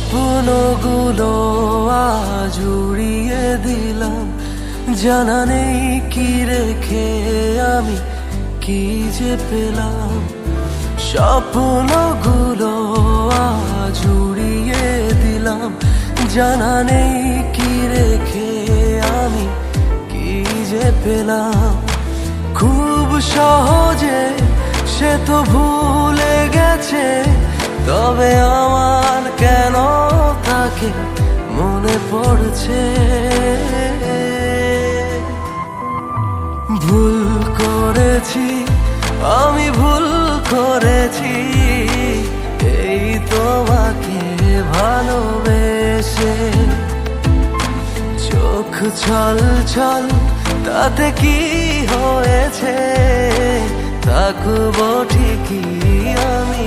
স্বপ্নগুলো আজ উড়িয়ে দিলাম। জানা নেই কি রেখে আমি কি যে পেলাম। স্বপ্নগুলো আজ উড়িয়ে দিলাম। জানা নেই কি রেখে আমি কি যে পেলাম। খুব সহজে সে তো ভুলে গেছে। তবে আমার কেন তাকে মনে পড়ছে? ভুল করেছি, আমি ভুল করেছি, এই তোমাকে ভালোবেসে। চোখ ছল ছল, তাতে কি হয়েছে? থাকব ঠিকই আমি।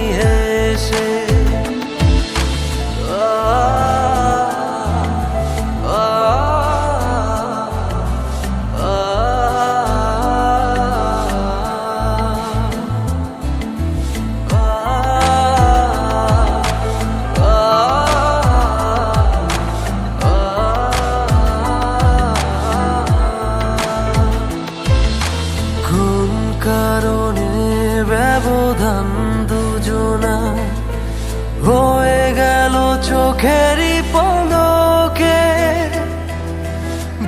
চোখেরই পলকে।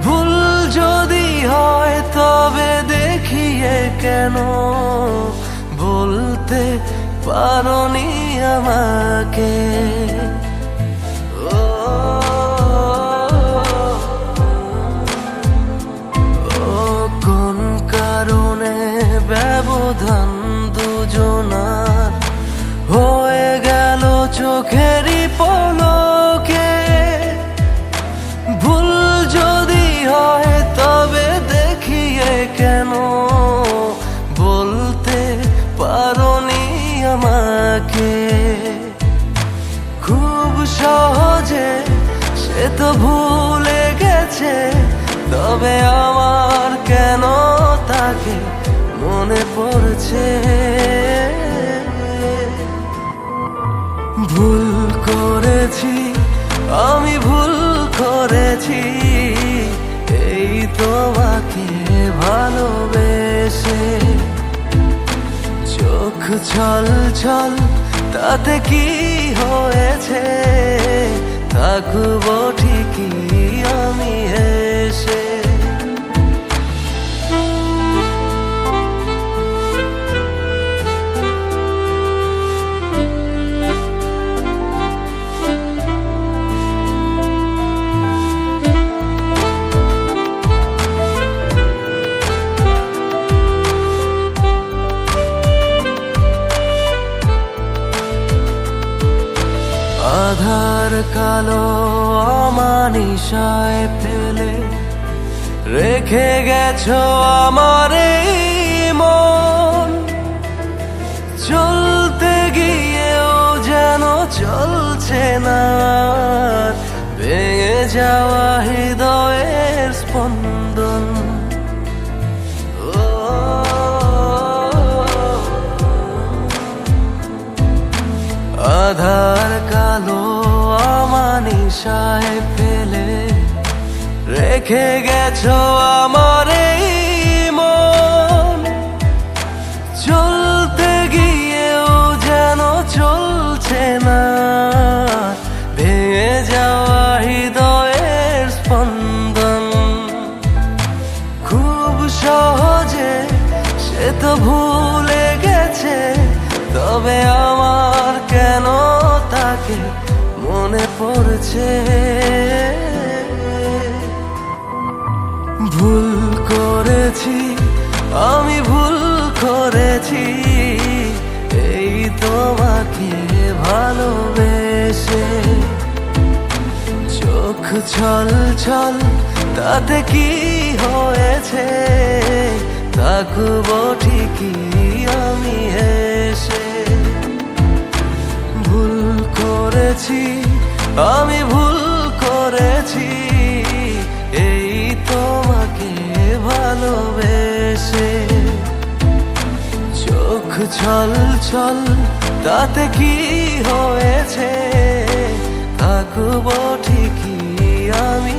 ভুল যদি হয় তবে দেখিয়ে কেন? বলতে পারনি আমাকে। হয়ে গেল চোখেরই পলকে? আমাকে খুব সহজে সে তো ভুলে গেছে, তবে আমার কেন তাকে মনে পড়ছে? ভুল করেছি, আমি ভুল করেছি, এই তোমাকে ভালোবেসে। ছল ছল তাতে কি হয়েছে? থাকব ঠিকই আমি এসে। আধার কালো অমানিসায় ফেলে রেখে গেছো আমার আমানিসায় ফেলে রেখে গেছো আমার এই মন। চলতে মনে পড়ছে। ভুল করেছি, আমি ভুল করেছি, এই তোমাকে ভালোবেসে। চোখ ছল ছল, তাতে কি হয়েছে? থাকব ঠিকই আমি এসে। ভুল করেছি আমি ভুল করেছি, এই তোমাকে ভালোবেসে। চোখ ছল ছল, তাতে কি হয়েছে? থাকব ঠিকই আমি।